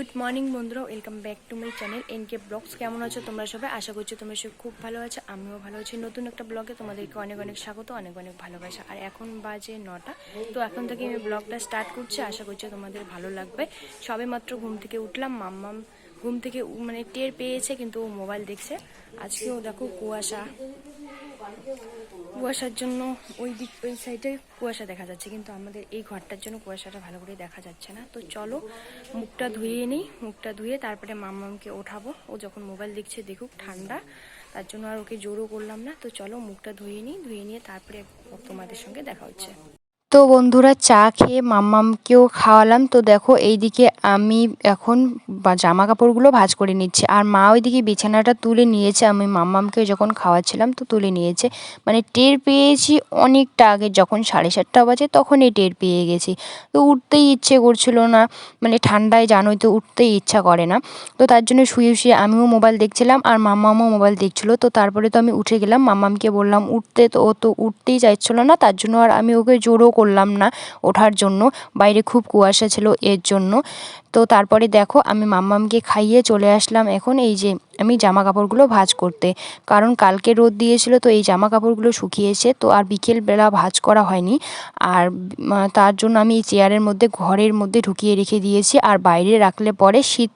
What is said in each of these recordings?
Good morning বন্ধুরা। Welcome back to my channel N K vlogs কেমন আছো তোমরা সবাই? আশা করছি তোমরা সব খুব ভালো আছো, আমিও ভালো আছি। নতুন একটা ব্লগে তোমাদেরকে অনেক অনেক স্বাগত, অনেক অনেক ভালোবাসা। আর এখন বাজে নটা, তো এখন থেকে আমি ব্লগটা স্টার্ট করছি। আশা করছি তোমাদের ভালো লাগবে। সবে মাত্র ঘুম থেকে উঠলাম, মাম্মাম ঘুম থেকে মানে টের পেয়েছে, কিন্তু ও মোবাইল দেখছে। আজকেও দেখো কুয়াশা। কুয়াশার জন্য ওই দিক, ওই সাইডে কুয়াশা দেখা যাচ্ছে, কিন্তু আমাদের এই ঘরটার জন্য কুয়াশাটা ভালো করে দেখা যাচ্ছে না। তো চলো, মুখটা ধুয়ে নিই, মুখটা ধুয়ে তারপরে মাম্মামকে ওঠাবো। ও যখন মোবাইল দেখছে, দেখুক ঠান্ডা, তার জন্য আর ওকে জোরও করলাম না। তো চলো, মুখটা ধুয়ে নিই, ধুয়ে নিয়ে তারপরে তোমাদের সঙ্গে দেখা হচ্ছে। তো বন্ধুরা, চা খেয়ে মাম্মামকেও খাওয়ালাম। তো দেখো, এইদিকে আমি এখন জামা কাপড়গুলো ভাঁজ করে নিচ্ছি। আর মা ওইদিকে বিছানাটা তুলে নিয়েছে। আমি মাম্মামকে যখন খাওয়াচ্ছিলাম তো তুলে নিয়েছে। মানে টের পেয়েছি অনেকটা আগে। যখন সাড়ে সাতটা বাজে তখনই টের পেয়ে গেছি। তো উঠতেই ইচ্ছে করছিল না। মানে ঠান্ডায় জানোই তো উঠতেই ইচ্ছা করে না। তো তার জন্য শুয়ে শুয়ে আমিও মোবাইল দেখছিলাম আর মাম্মামও মোবাইল দেখছিল। তো তারপরে তো আমি উঠে গেলাম। মাম্মামকে বললাম, উঠতে তো ও তো উঠতেই চাইছিল না। তার জন্য আর আমি ওকে জোরও করলাম না ওঠার জন্য। বাইরে খুব কুয়াশা ছিল এর জন্য। তো তারপরে দেখো আমি মাম্মামকে খাইয়ে চলে আসলাম এখন এই যে আমি জামা কাপড়গুলো ভাঁজ করতে। কারণ কালকে রোদ দিয়েছিল তো এই জামা কাপড়গুলো শুকিয়েছে তো আর বিকেলবেলা ভাজ করা হয়নি। আর তার জন্য আমি এই চেয়ারের মধ্যে, ঘরের মধ্যে ঢুকিয়ে রেখে দিয়েছি। আর বাইরে রাখলে পরে শীত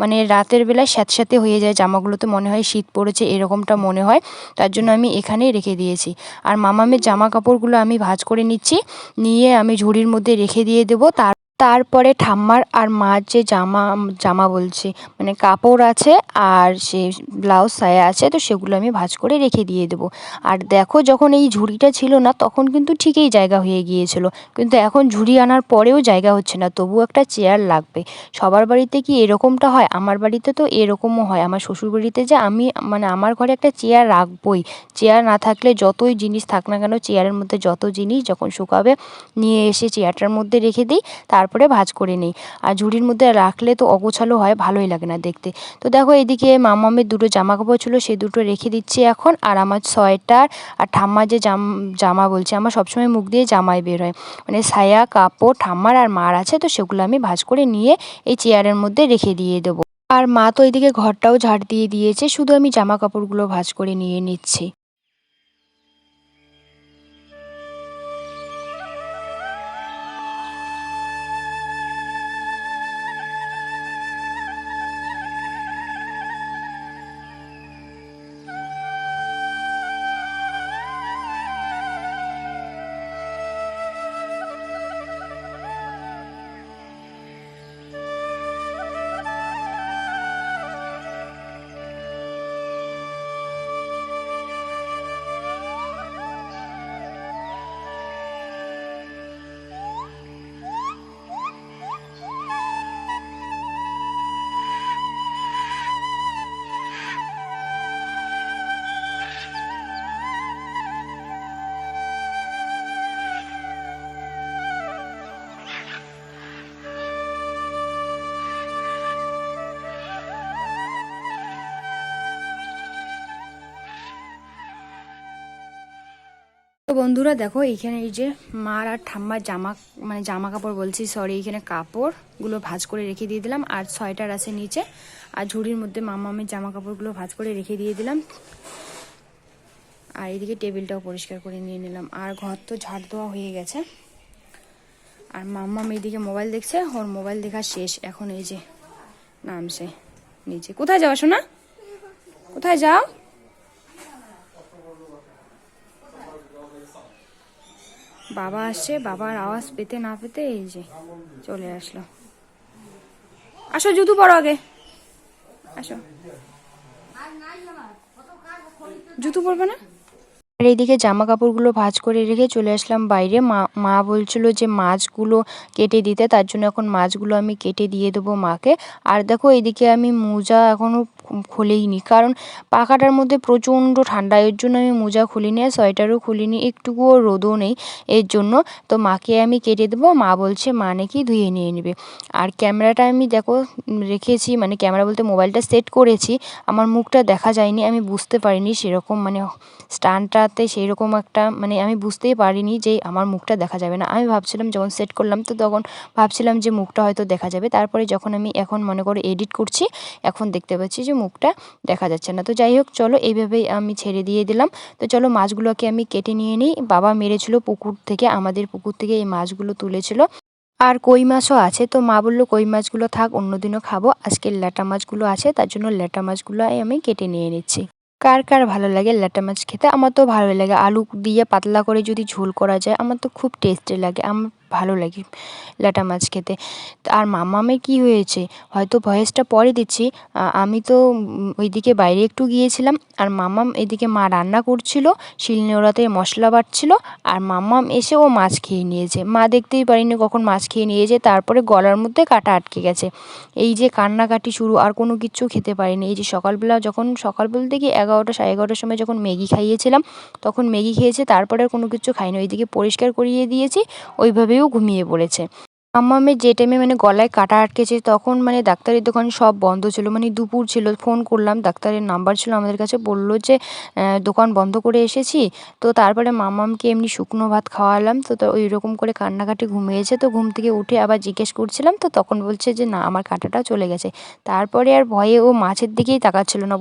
মানে রাতের বেলায় স্যাঁতস্যাঁতে হয়ে যায় জামাগুলোতে মনে হয় শীত পড়েছে, এরকমটা মনে হয়। তার জন্য আমি এখানেই রেখে দিয়েছি। আর মামামের জামা কাপড়গুলো আমি ভাঁজ করে নিচ্ছি। নিয়ে আমি ঝুড়ির মধ্যে রেখে দিয়ে দেবো। তার তারপরে ঠাম্মার আর মার যে জামা জামা বলছি মানে কাপড় আছে আর সে ব্লাউজ সায়া আছে, তো সেগুলো আমি ভাজ করে রেখে দিয়ে দেবো। আর দেখো যখন এই ঝুড়িটা ছিল না, তখন কিন্তু ঠিকই জায়গা হয়ে গিয়েছিল। কিন্তু এখন ঝুড়ি আনার পরেও জায়গা হচ্ছে না তবুও একটা চেয়ার লাগবে। সবার বাড়িতে কি এরকমটা হয়? আমার বাড়িতে তো এরকমও হয়। আমার শ্বশুর বাড়িতে যে আমি মানে আমার ঘরে একটা চেয়ার রাখবই। চেয়ার না থাকলে যতই জিনিস থাক না কেন, চেয়ারের মধ্যে যত জিনিস যখন শুকাবে, নিয়ে এসে চেয়ারটার মধ্যে রেখে দিই। তারপরে ভাঁজ করে নিই। আর ঝুড়ির মধ্যে রাখলে তো অগোছালো হয়, ভালোই লাগে না দেখতে। তো দেখো এদিকে মামামের দুটো জামা কাপড় ছিল, সে দুটো রেখে দিচ্ছি এখন। আর আমার সোয়েটার আর ঠাম্মার যে জাম, জামা বলছে, আমার সবসময় মুখ দিয়ে জামাই বের হয়। মানে সায়া, কাপড়, ঠাম্মার আর মার আছে, তো সেগুলো আমি ভাঁজ করে নিয়ে এই চেয়ারের মধ্যে রেখে দিয়ে দেবো। আর মা তো এদিকে ঘরটাও ঝাড় দিয়ে দিয়েছে, শুধু আমি জামা কাপড়গুলো ভাঁজ করে নিয়ে নিচ্ছি। তো বন্ধুরা দেখো, এইখানে এই যে মার আর ঠাম্মার জামা মানে জামা কাপড় বলছি সরি এইখানে কাপড়গুলো ভাঁজ করে রেখে দিয়ে দিলাম, আর সোয়েটার আছে নিচে, আর ঝুড়ির মধ্যে মামামের জামা কাপড়গুলো ভাঁজ করে রেখে দিয়ে দিলাম। আর এদিকে টেবিলটাও পরিষ্কার করে নিয়ে নিলাম, আর ঘর তো ঝাড় দেওয়া হয়ে গেছে। আর মাম্মাম এইদিকে মোবাইল দেখছে, ওর মোবাইল দেখা শেষ, এখন এই যে নামছে নিচে। কোথায় যাও শোনা কোথায় যাও? বাবা আসছে, বাবার আওয়াজ পেতে না পেতে এই যে চলে আসলো। আসো, জুতো পরো আগে। আসো। জুতো পরবে না? আর এইদিকে জামা কাপড়গুলো ভাঁজ করে রেখে চলে আসলাম বাইরে। মা মা বলছিল যে মাছগুলো কেটে দিতে, তার জন্য এখন মাছগুলো আমি কেটে দিয়ে দেবো মাকে। আর দেখো এইদিকে আমি মোজা এখনও খুলেইনি। কারণ পাখাটার মধ্যে প্রচণ্ড ঠান্ডা, এর জন্য আমি মোজা খুলিনি আর সোয়েটারও খুলিনি, একটুকুও রোদও নেই, এর জন্য। তো মাকে আমি কেটে দেবো, মা বলছে, মা নাকি ধুয়ে নিয়ে নেবে। আর ক্যামেরাটা আমি দেখো, রেখেছি মানে ক্যামেরা বলতে মোবাইলটা সেট করেছি, আমার মুখটা দেখা যায়নি, আমি বুঝতে পারিনি সেরকম মানে স্টানটাতে সেই রকম একটা মানে আমি বুঝতেই পারিনি যে আমার মুখটা দেখা যাবে না। আমি ভাবছিলাম যখন সেট করলাম, তো তখন ভাবছিলাম যে মুখটা হয়তো দেখা যাবে। তারপরে যখন আমি এখন মনে করে এডিট করছি, এখন দেখতে পাচ্ছি যে মুখটা দেখা যাচ্ছে না। তো যাই হোক চলো এইভাবেই আমি ছেড়ে দিয়ে দিলাম। তো চলো মাছগুলোকে আমি কেটে নিয়ে নিই। বাবা মেরেছিল পুকুর থেকে, আমাদের পুকুর থেকে এই মাছগুলো তুলেছিল। আর কই মাছও আছে। তো মা বলল, কই মাছগুলো থাক, অন্যদিনও খাব। আজকে ল্যাটা মাছগুলো আছে, তার জন্য ল্যাটা মাছগুলো আমি কেটে নিয়ে নিচ্ছি। কার কার ভালো লাগে ল্যাটা মাছ খেতে? আমার তো ভালো লাগে। আলু দিয়ে পাতলা করে যদি ঝোল করা যায়, আমার তো খুব টেস্টি লাগে। আমার ভালো লাগে ল্যাটা মাছ খেতে। আর মামামের কি হয়েছে? হয়তো ভয়েসটা পরে দিচ্ছি। আমি তো ওইদিকে বাইরে একটু গিয়েছিলাম আর মামাম এদিকে মা রান্না করছিল, শিলনোড়াতে মশলা বাটছিল আর মামাম এসে ও মাছ খেয়ে নিয়েছে। মা দেখতেই পারিনি কখন মাছ খেয়ে নিয়েছে, তারপরে গলার মধ্যে কাটা আটকে গেছে। এই যে কান্নাকাটি শুরু, আর কোনো কিচ্ছু খেতে পারিনি। এই যে সকালবেলা যখন, সকাল বলতে কি এগারোটা সাড়ে এগারোটার সময় যখন ম্যাগি খাইয়েছিলাম, তখন ম্যাগি খেয়েছে, তারপরে আর কোনো কিছু খাইনি। ওইদিকে পরিষ্কার করিয়ে দিয়েছি ওইভাবেও ঘুমিয়ে পড়েছে। আম্মামের যে টাইমে মানে গলায় কাটা আটকেছে, তখন মানে ডাক্তারের দোকান সব বন্ধ ছিল। মানে দুপুর ছিল ফোন করলাম, ডাক্তারের নাম্বার ছিল, আমাদের কাছে বলল যে দোকান বন্ধ করে এসেছি। তো তারপরে মামামকে এমনি শুকনো ভাত খাওয়ালাম। তো ওই রকম করে কান্নাকাটি ঘুমিয়েছে। তো ঘুম থেকে উঠে আবার জিজ্ঞেস করছিলাম, তো তখন বলছে যে, না, আমার কাঁটাটা চলে গেছে। তারপরে আর ভয়ে ও মাছের দিকেই তাকাচ্ছিল না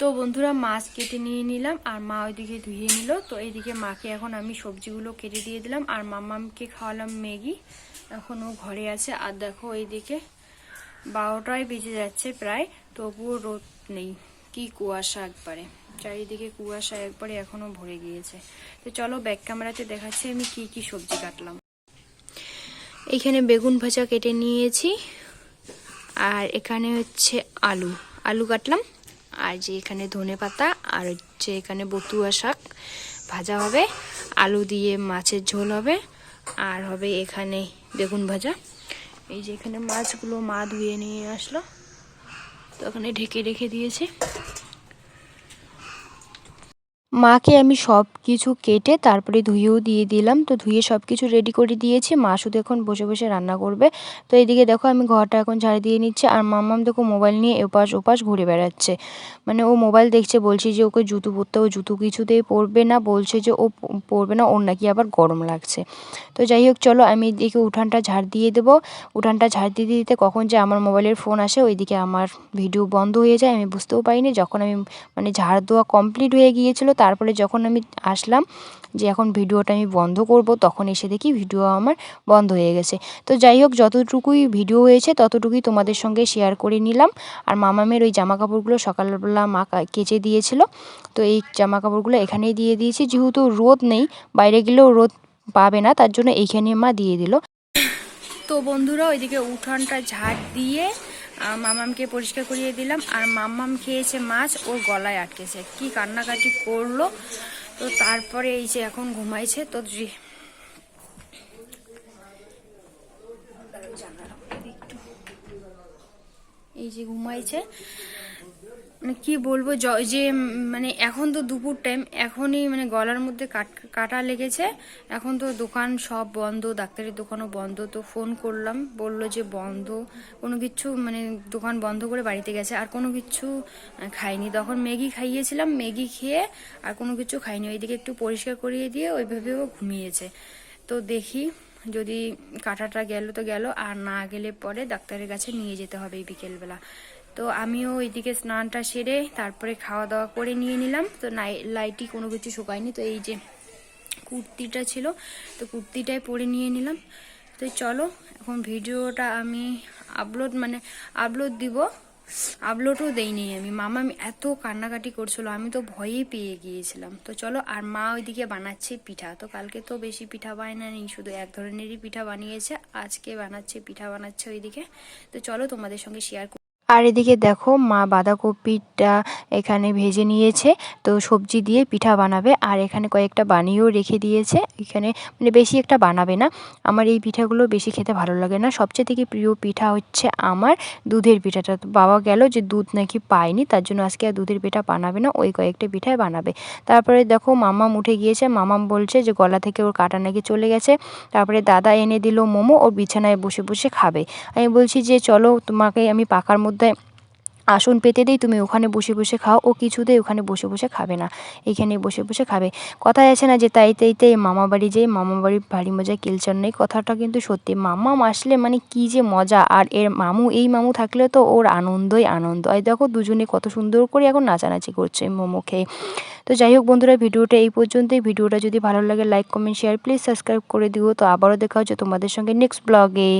তো বন্ধুরা মাছ কেটে নিয়ে নিলাম আর মা ওইদিকে ধুয়ে নিল। তো এইদিকে মাকে এখন আমি সবজিগুলো কেটে দিয়ে দিলাম আর মামামকে খাওয়ালাম ম্যাগি। এখন ও ঘরে আছে। আর দেখো এইদিকে বারোটায় বেজে যাচ্ছে প্রায়। তবুও রোদ নেই। কি কুয়াশা একবারে। চারিদিকে কুয়াশা একবারে এখনও ভরে গিয়েছে। তো চলো ব্যাক ক্যামেরাতে দেখাচ্ছি আমি কি কি সবজি কাটলাম। এখানে বেগুন ভাজা কেটে নিয়েছি। আর এখানে হচ্ছে আলু। আলু কাটলাম। আর যে এখানে ধনে পাতা আর হচ্ছে এখানে বতুয়া শাক ভাজা হবে, আলু দিয়ে মাছের ঝোল হবে, আর হবে এখানে বেগুন ভাজা। এই যে এখানে মাছগুলো মা ধুয়ে নিয়ে আসলো, তো ওখানে ঢেকে রেখে দিয়েছি। মাকে আমি সব কিছু কেটে তারপরে ধুয়েও দিয়ে দিলাম। তো ধুয়ে সব কিছু রেডি করে দিয়েছি। মা শুধু এখন বসে বসে রান্না করবে। তো এইদিকে দেখো আমি ঘরটা এখন ঝাড় দিয়ে নিচ্ছি। আর মাম্মাম দেখো মোবাইল নিয়ে এপাশ ওপাশ ঘুরে বেড়াচ্ছে। মানে ও মোবাইল দেখছে, বলছে যে ওকে জুতো পরতে ও জুতো কিছুতেই পরবে না। বলছে যে ও পরবে না, ওর নাকি আবার গরম লাগছে। তো যাই হোক, চলো আমি এদিকে উঠানটা ঝাড় দিয়ে দেবো। উঠানটা ঝাড় দিয়ে দিতে কখন যে আমার মোবাইলের ফোন আসে, ওইদিকে আমার ভিডিও বন্ধ হয়ে যায়। আমি বুঝতেও পারিনি, যখন আমি মানে ঝাড় দেওয়া কমপ্লিট হয়ে গিয়েছিল তারপরে যখন আমি আসলাম যে এখন ভিডিওটা আমি বন্ধ করব, তখন এসে দেখি ভিডিও আমার বন্ধ হয়ে গেছে। তো যাই হোক, যতটুকুই ভিডিও হয়েছে, ততটুকুই তোমাদের সঙ্গে শেয়ার করে নিলাম। আর মামামের ওই জামা কাপড়গুলো সকালবেলা মা কেচে দিয়েছিল। তো এই জামা কাপড়গুলো এখানেই দিয়ে দিয়েছি। যেহেতু রোদ নেই, বাইরে গেলেও রোদ পাবে না, তার জন্য এইখানে মা দিয়ে দিল। তো বন্ধুরা, ওইদিকে উঠানটা ঝাড় দিয়ে মামামকে পরিষ্কার করিয়ে দিলাম। আর মামাম খেয়েছে মাছ ওর গলায় আটকেছে। কি কান্নাকাটি করল? তো তারপরে এই যে এখন ঘুমাইছে, তো এই যে ঘুমাইছে। মানে কি বলব যে মানে এখন তো দুপুর টাইম এখনই মানে গলার মধ্যে কাটা লেগেছে। এখন তো দোকান সব বন্ধ, ডাক্তারের দোকানও বন্ধ। তো ফোন করলাম, বলল যে বন্ধ। কোনো কিছু মানে দোকান বন্ধ করে বাড়িতে গেছে, আর কোনো কিছু খাইনি। তখন ম্যাগি খাইয়েছিলাম, ম্যাগি খেয়ে আর কোনো কিছু খাইনি। ওইদিকে একটু পরিষ্কার করিয়ে দিয়ে ওইভাবেও ঘুমিয়েছে। তো দেখি যদি কাটাটা গেল তো গেল, আর না গেলে পরে ডাক্তারের কাছে নিয়ে যেতে হবে এই বিকেলবেলা। তো আমিও ওইদিকে স্নানটা সেরে তারপরে খাওয়া দাওয়া করে নিয়ে নিলাম। তো নাই, লাইটই কোনো কিছু শুকায়নি। তো এই যে কুর্তিটা ছিল, তো কুর্তিটাই পরে নিয়ে নিলাম। তো চলো, এখন ভিডিওটা আমি আপলোড মানে আপলোড দিব। আপলোডও দেইনি আমি। মামা এত কান্নাকাটি করছিল, আমি তো ভয়েই পেয়ে গিয়েছিলাম। তো চলো, আর মা ওইদিকে বানাচ্ছে পিঠা। তো কালকে তো বেশি পিঠা বানায়নি শুধু এক ধরনেরই পিঠা বানিয়েছে। আজকে বানাচ্ছে, পিঠা বানাচ্ছে ওইদিকে। তো চলো, তোমাদের সঙ্গে শেয়ার আর এদিকে দেখো মা বাঁধাকপিটা এখানে ভেজে নিয়েছে, তো সবজি দিয়ে পিঠা বানাবে। আর এখানে কয়েকটা বানিয়েও রেখে দিয়েছে। এখানে মানে বেশি একটা বানাবে না। আমার এই পিঠাগুলো বেশি খেতে ভালো লাগে না। সবচেয়ে থেকে প্রিয় পিঠা হচ্ছে আমার দুধের পিঠাটা। বাবা গেল যে দুধ নাকি পায়নি, তার জন্য আজকে আর দুধের পিঠা বানাবে না, ওই কয়েকটা পিঠাই বানাবে। তারপরে দেখো মামাম উঠে গিয়েছে। মামাম বলছে যে গলা থেকে ওর কাটা নাকি চলে গেছে। তারপরে দাদা এনে দিল মোমো, ও বিছানায় বসে বসে খাবে। আমি বলছি যে চলো তোমাকে আমি পাকার মধ্যে আসন পেতে দিই, তুমি ওখানে বসে বসে খাও। ও কিছুতেই ওখানে বসে বসে খাবে না। এখানে বসে বসে খাবে। কথায় আছে না যে তাই তাই তাই মামা বাড়ি যেয়ে মামা বাড়ির ভারী মজা কিলচার নেই। কথাটা কিন্তু সত্যি। মামা আসলে মানে কি যে মজা। আর এর মামু, এই মামু থাকলে তো ওর আনন্দই আনন্দ। আর দেখো দুজনে কত সুন্দর করে এখন নাচানাচি করছে মোমো খেয়ে। তো যাই হোক বন্ধুরা, ভিডিওটা এই পর্যন্তই। ভিডিওটা যদি ভালো লাগে like comment share please subscribe করে দিও। তো আবারও দেখা হচ্ছে তোমাদের সঙ্গে নেক্সট ব্লগে